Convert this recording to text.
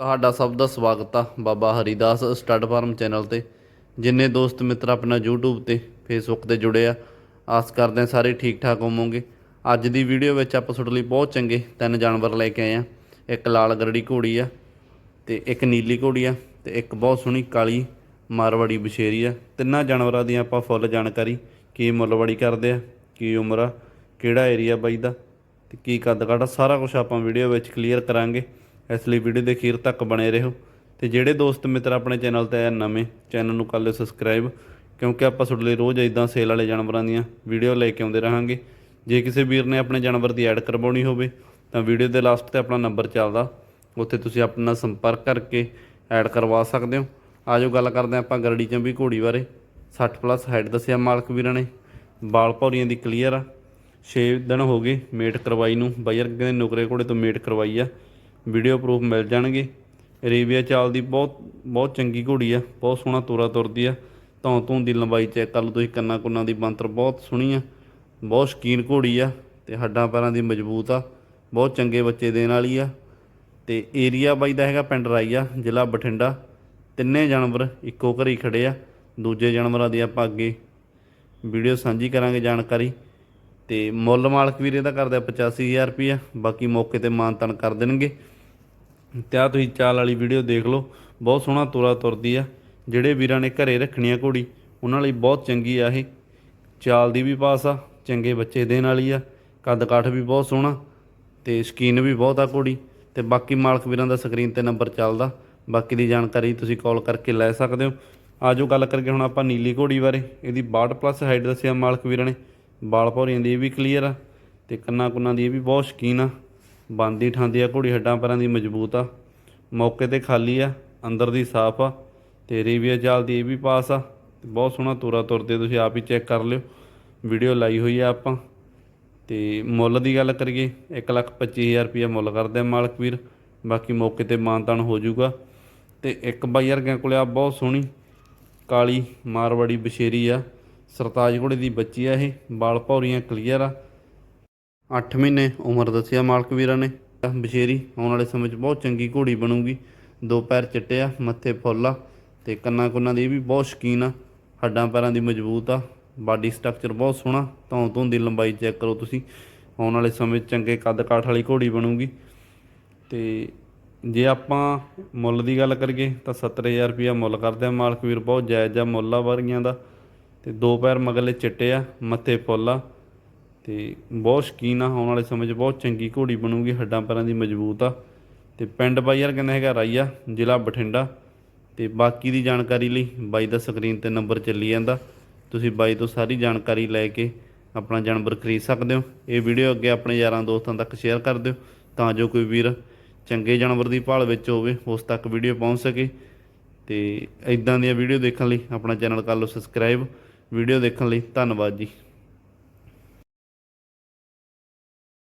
ਤੁਹਾਡਾ ਸਭ ਦਾ ਸਵਾਗਤ ਆ Baba Haridas stud farm channel ਤੇ, ਜਿੰਨੇ ਦੋਸਤ ਮਿੱਤਰ ਆਪਣਾ YouTube ਤੇ, Facebook ਤੇ ਜੁੜੇ ਆ, ਆਸ ਕਰਦੇ ਆ ਸਾਰੇ ਠੀਕ ਠਾਕ ਹੋਵੋਗੇ। ਅੱਜ ਦੀ ਵੀਡੀਓ ਵਿੱਚ ਆਪਾਂ ਤੁਹਾਡੇ ਲਈ ਬਹੁਤ ਚੰਗੇ ਤਿੰਨ ਜਾਨਵਰ ਲੈ ਕੇ ਆਏ ਆ। ਇੱਕ ਲਾਲ ਗਰੜੀ ਘੋੜੀ ਆ ਤੇ ਇੱਕ ਨੀਲੀ ਘੋੜੀ ਆ ਤੇ ਇੱਕ ਬਹੁਤ ਸੋਹਣੀ ਕਾਲੀ ਮਾਰਵਾੜੀ ਬਸ਼ੇਰੀ ਆ। ਤਿੰਨਾਂ ਜਾਨਵਰਾਂ ਦੀ ਆਪਾਂ ਫੁੱਲ ਜਾਣਕਾਰੀ, ਕੀ ਮੁੱਲਵਾੜੀ ਕਰਦੇ ਆ, ਕੀ ਉਮਰ ਆ, ਕਿਹੜਾ ਏਰੀਆ ਬਾਈ ਦਾ ਤੇ ਕੀ ਕੱਦ ਕਾਠ ਸਾਰਾ ਕੁਝ ਆਪਾਂ ਵੀਡੀਓ ਵਿੱਚ ਕਲੀਅਰ ਕਰਾਂਗੇ। ਇਸ ਲਈ ਵੀਡੀਓ ਦੇ ਅਖੀਰ ਤੱਕ ਬਣੇ ਰਹੋ। ਤੇ ਜਿਹੜੇ ਦੋਸਤ ਮਿੱਤਰ ਆਪਣੇ ਚੈਨਲ ਤੇ ਆ ਨਵੇਂ, ਚੈਨਲ ਨੂੰ ਕਰ ਲਿਓ ਸਬਸਕ੍ਰਾਈਬ ਕਿਉਂਕਿ ਆਪਾਂ ਤੁਹਾਡੇ ਲਈ ਰੋਜ਼ ਇਦਾਂ ਸੇਲ ਵਾਲੇ ਜਾਨਵਰਾਂ ਦੀਆਂ ਵੀਡੀਓ ਲੈ ਕੇ ਆਉਂਦੇ ਰਹਾਂਗੇ। ਜੇ ਕਿਸੇ ਵੀਰ ਨੇ ਆਪਣੇ ਜਾਨਵਰ ਦੀ ਐਡ ਕਰਵਾਉਣੀ ਹੋਵੇ, ਤਾਂ ਵੀਡੀਓ ਦੇ ਲਾਸਟ ਤੇ ਆਪਣਾ ਨੰਬਰ ਚੱਲਦਾ। ਉੱਥੇ ਤੁਸੀਂ ਆਪਣਾ ਸੰਪਰਕ ਕਰਕੇ ਐਡ ਕਰਵਾ ਸਕਦੇ ਹੋ। ਆਜੋ ਗੱਲ ਕਰਦੇ ਹਾਂ ਆਪਾਂ ਗਰੜੀ ਚੰਬੀ ਘੋੜੀ ਬਾਰੇ। 60 ਪਲੱਸ ਹਾਈਟ ਦੱਸਿਆ ਮਾਲਕ ਵੀਰਾਂ ਨੇ। ਬਾਲ ਭੌਰੀਆਂ ਦੀ ਕਲੀਅਰ ਆ। 6 ਦਿਨ ਹੋ ਗਏ ਮੇਟ ਕਰਵਾਈ ਨੂੰ। ਬਾਈਰ ਕਹਿੰਦੇ ਨੁਕਰੇ ਘੋੜੇ ਤੋਂ ਮੇਟ ਕਰਵਾਈ ਆ। ਵੀਡੀਓ ਪ੍ਰੂਫ ਮਿਲ ਜਾਣਗੇ। ਰੇਵੀਆ ਚਾਲ ਦੀ ਬਹੁਤ ਬਹੁਤ ਚੰਗੀ ਘੋੜੀ ਆ, ਬਹੁਤ ਸੋਹਣਾ ਤੋਰਾ ਤੁਰਦੀ ਆ। ਧੌਂ ਧੂੰ ਦੀ ਲੰਬਾਈ ਚੈੱਕ ਕਰ ਲਓ ਤੁਸੀਂ, ਕੰਨਾਂ ਕੁੰਨਾਂ ਦੀ ਬੰਤਰ ਬਹੁਤ ਸੋਹਣੀ ਆ। ਬਹੁਤ ਸ਼ਕੀਨ ਘੋੜੀ ਆ ਤੇ ਹੱਡਾਂ ਪੈਰਾਂ ਦੀ ਮਜ਼ਬੂਤ ਆ। ਬਹੁਤ ਚੰਗੇ ਬੱਚੇ ਦੇਣ ਵਾਲੀ ਆ। ਤੇ ਏਰੀਆ ਬਾਈ ਦਾ ਹੈਗਾ ਪਿੰਡ ਰਾਈਆ, ਜ਼ਿਲ੍ਹਾ ਬਠਿੰਡਾ। ਤਿੰਨੇ ਜਾਨਵਰ ਇੱਕੋ ਘਰ ਹੀ ਖੜੇ ਆ। ਦੂਜੇ ਜਾਨਵਰਾਂ ਦੀ ਆਪਾਂ ਅੱਗੇ ਵੀਡੀਓ ਸਾਂਝੀ ਕਰਾਂਗੇ ਜਾਣਕਾਰੀ। ਤੇ ਮੁੱਲ ਮਾਲਕ ਵੀਰੇ ਦਾ ਕਰਦਾ 85000 ਰੁਪਇਆ ਬਾਕੀ ਮੌਕੇ ਤੇ ਮਾਨਤਨ ਕਰ ਦੇਣਗੇ। ਤੇ ਆ ਤੁਸੀਂ ਚਾਲ ਵਾਲੀ ਵੀਡੀਓ ਦੇਖ ਲਓ। ਬਹੁਤ ਸੋਹਣਾ ਤੁਰਾ ਤੁਰਦੀ ਆ। ਜਿਹੜੇ ਵੀਰਾਂ ਨੇ ਘਰੇ ਰੱਖਣੀ ਆ ਘੋੜੀ, ਉਹਨਾਂ ਲਈ ਬਹੁਤ ਚੰਗੀ ਆ ਇਹ। ਚਾਲ ਦੀ ਵੀ ਪਾਸ ਆ, ਚੰਗੇ ਬੱਚੇ ਦੇਣ ਵਾਲੀ ਆ। ਕੱਦ ਕਾਠ ਵੀ ਬਹੁਤ ਸੋਹਣਾ ਤੇ ਸਕੀਨ ਵੀ ਬਹੁਤ ਆ ਘੋੜੀ। ਤੇ ਬਾਕੀ ਮਾਲਕ ਵੀਰਾਂ ਦਾ ਸਕਰੀਨ ਤੇ ਨੰਬਰ ਚੱਲਦਾ। ਬਾਕੀ ਦੀ ਜਾਣਕਾਰੀ ਤੁਸੀਂ ਕਾਲ ਕਰਕੇ ਲੈ ਸਕਦੇ ਹੋ। ਆਜੋ ਗੱਲ ਕਰਕੇ ਹੁਣ ਆਪਾਂ ਨੀਲੀ ਘੋੜੀ ਬਾਰੇ। ਇਹਦੀ 62 ਪਲੱਸ ਹਾਈਟ ਦੱਸਿਆ ਮਾਲਕ ਵੀਰਾਂ ਨੇ। ਬਾਲ ਭੌਰੀਆਂ ਦੀ ਇਹ ਵੀ ਕਲੀਅਰ ਆ ਤੇ ਕੰਨਾਂ ਕੁੰਨਾਂ ਦੀ ਇਹ ਵੀ ਬਹੁਤ ਸ਼ਕੀਨ ਆ। ਬੰਦੀ ਠਾਂਦੀ ਆ, ਘੋੜੀ ਹੱਡਾਂ ਪੈਰਾਂ ਦੀ ਮਜ਼ਬੂਤ ਆ। ਮੌਕੇ ਤੇ ਖਾਲੀ ਆ, ਅੰਦਰ ਦੀ ਸਾਫ਼ ਆ ਤੇ ਰੇਵੀਆ ਚਾਲ ਦੀ ਇਹ ਵੀ ਪਾਸ ਆ। ਤੇ ਬਹੁਤ ਸੋਹਣਾ ਤੁਰਾ ਤੁਰਦੇ ਤੁਸੀਂ ਆਪ ਹੀ ਚੈੱਕ ਕਰ ਲਿਓ। ਵੀਡੀਓ ਲਾਈ ਹੋਈ ਆ ਆਪਾਂ। ਤੇ ਮੁੱਲ ਦੀ ਗੱਲ ਕਰੀਏ 125000 ਰੁਪਏ ਮੁੱਲ ਕਰਦੇ ਆ ਮਾਲਕ ਵੀਰ। ਬਾਕੀ ਮੌਕੇ ਤੇ ਮਾਨਤਾਨ ਹੋ ਜਾਊਗਾ। ਤੇ ਇੱਕ ਬਾਈ ਵਰਗਿਆਂ ਕੋਲੇ ਆ, ਬਹੁਤ ਸੋਹਣੀ ਕਾਲੀ ਮਾਰਵਾੜੀ ਬਸ਼ੇਰੀ ਆ। ਸਰਤਾਜ ਘੋੜੇ ਦੀ ਬੱਚੀ ਆ ਇਹ ਬਾਲ ਭੌਰੀਆਂ ਕਲੀਅਰ ਆ। 8 ਮਹੀਨੇ ਉਮਰ ਦੱਸਿਆ ਮਾਲਕ ਵੀਰਾਂ ਨੇ। ਬਸ਼ੇਰੀ ਆਉਣ ਵਾਲੇ ਸਮੇਂ 'ਚ ਬਹੁਤ ਚੰਗੀ ਘੋੜੀ ਬਣੂਗੀ। ਦੋ ਪੈਰ ਚਿੱਟੇ ਆ, ਮੱਥੇ ਫੁੱਲ ਆ ਤੇ ਕੰਨਾਂ ਕੁੰਨਾਂ ਦੀ ਇਹ ਵੀ ਬਹੁਤ ਸ਼ਕੀਨ ਆ। ਹੱਡਾਂ ਪੈਰਾਂ ਦੀ ਮਜ਼ਬੂਤ ਆ, ਬਾਡੀ ਸਟਰਕਚਰ ਬਹੁਤ ਸੋਹਣਾ। ਧੌਂ ਧੌਂ ਦੀ ਲੰਬਾਈ ਚੈੱਕ ਕਰੋ ਤੁਸੀਂ। ਆਉਣ ਵਾਲੇ ਸਮੇਂ 'ਚ ਚੰਗੇ ਕੱਦ ਕਾਠ ਵਾਲੀ ਘੋੜੀ ਬਣੂਗੀ। ਤੇ ਜੇ ਆਪਾਂ ਮੁੱਲ ਦੀ ਗੱਲ ਕਰੀਏ ਤਾਂ 70000 ਰੁਪਇਆ ਮੁੱਲ ਕਰਦੇ ਆ ਮਾਲਕ ਵੀਰ, ਬਹੁਤ ਜਾਇਜ਼ ਆ ਮੁੱਲ ਆ ਵਰਗੀਆਂ ਦਾ। ਤੇ ਦੋ ਪੈਰ ਮਗਲੇ ਚਿੱਟੇ ਆ, ਮੱਥੇ ਫੁੱਲ ਆ। ਤੇ ਬਹੁਤ ਸ਼ਕੀਨ ਆ, ਆਉਣ ਵਾਲੇ ਸਮੇਂ 'ਚ ਬਹੁਤ ਚੰਗੀ ਘੋੜੀ ਬਣੂਗੀ, ਹੱਡਾਂ ਪੈਰਾਂ ਦੀ ਮਜ਼ਬੂਤ ਆ। ਤੇ ਪਿੰਡ ਬਾਈ ਯਾਰ ਕਹਿੰਦਾ ਹੈਗਾ ਰਾਈਆ ਜ਼ਿਲ੍ਹਾ ਬਠਿੰਡਾ। ਤੇ ਬਾਕੀ ਦੀ ਜਾਣਕਾਰੀ ਲਈ ਬਾਈ ਦਾ ਸਕਰੀਨ ਤੇ ਨੰਬਰ ਚੱਲੀ ਜਾਂਦਾ। ਤੁਸੀਂ ਬਾਈ ਤੋਂ ਸਾਰੀ ਜਾਣਕਾਰੀ ਲੈ ਕੇ ਆਪਣਾ ਜਾਨਵਰ ਖਰੀਦ ਸਕਦੇ ਹੋ। ਇਹ ਵੀਡੀਓ ਅੱਗੇ ਆਪਣੇ ਯਾਰਾਂ ਦੋਸਤਾਂ ਤੱਕ ਸ਼ੇਅਰ ਕਰ ਦਿਓ, ਤਾਂ ਜੋ ਕੋਈ ਵੀਰ ਚੰਗੇ ਜਾਨਵਰ ਦੀ ਭਾਲ ਵਿੱਚ ਹੋਵੇ, ਉਸ ਤੱਕ ਵੀਡੀਓ ਪਹੁੰਚ ਸਕੇ। ਤੇ ਇਦਾਂ ਦੀਆਂ ਵੀਡੀਓ ਦੇਖਣ ਲਈ ਆਪਣਾ ਚੈਨਲ ਕਰ ਲਓ, ਸਬਸਕ੍ਰਾਈਬ। ਵੀਡੀਓ ਦੇਖਣ ਲਈ ਧੰਨਵਾਦ ਜੀ।